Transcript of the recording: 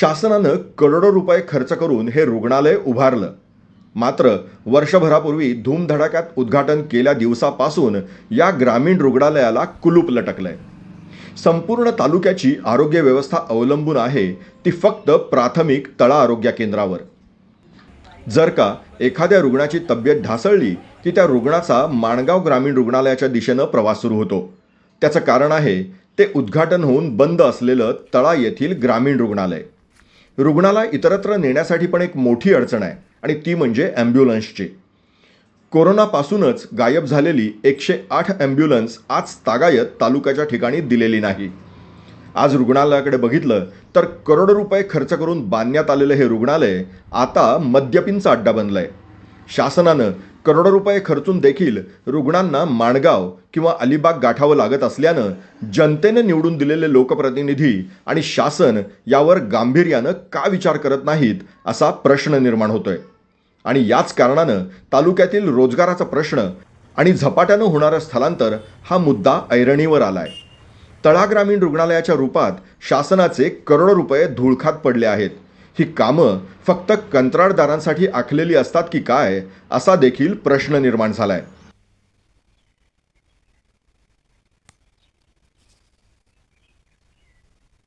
शासनानं करोडो रुपये खर्च करून हे रुग्णालय उभारलं. मात्र वर्षभरापूर्वी धूमधडाक्यात उद्घाटन केल्या दिवसापासून या ग्रामीण रुग्णालयाला कुलूप लटकलंय. संपूर्ण तालुक्याची आरोग्य व्यवस्था अवलंबून आहे ती फक्त प्राथमिक तळा आरोग्य केंद्रावर. जर का एखाद्या रुग्णाची तब्येत ढासळली की त्या रुग्णाचा माणगाव ग्रामीण रुग्णालयाच्या दिशेनं प्रवास सुरू होतो. त्याचं कारण आहे ते उद्घाटन होऊन बंद असलेलं तळा येथील ग्रामीण रुग्णालय. रुग्णाला इतरत्र नेण्यासाठी पण एक मोठी अडचण आहे आणि ती म्हणजे ॲम्ब्युलन्सची. कोरोनापासूनच गायब झालेली एकशे आठ ॲम्ब्युलन्स आज तागायत तालुक्याच्या ठिकाणी दिलेली नाही. आज रुग्णालयाकडे बघितलं तर करोडो रुपये खर्च करून बांधण्यात आलेलं हे रुग्णालय आता मद्यपींचा अड्डा बनलंय. शासनानं करोडो रुपये खर्चून देखील रुग्णांना माणगाव किंवा अलिबाग गाठावं लागत असल्यानं जनतेनं निवडून दिलेले लोकप्रतिनिधी आणि शासन यावर गांभीर्यानं का विचार करत नाहीत असा प्रश्न निर्माण होतोय. आणि याच कारणानं तालुक्यातील रोजगाराचा प्रश्न आणि झपाट्यानं होणारं स्थलांतर हा मुद्दा ऐरणीवर आलाय. तळा ग्रामीण रुग्णालयाच्या रूपात शासनाचे करोडो रुपये धुळखात पडले आहेत. ही कामं फक्त कंत्राटदारांसाठी आखलेली असतात की काय असा देखील प्रश्न निर्माण झालाय.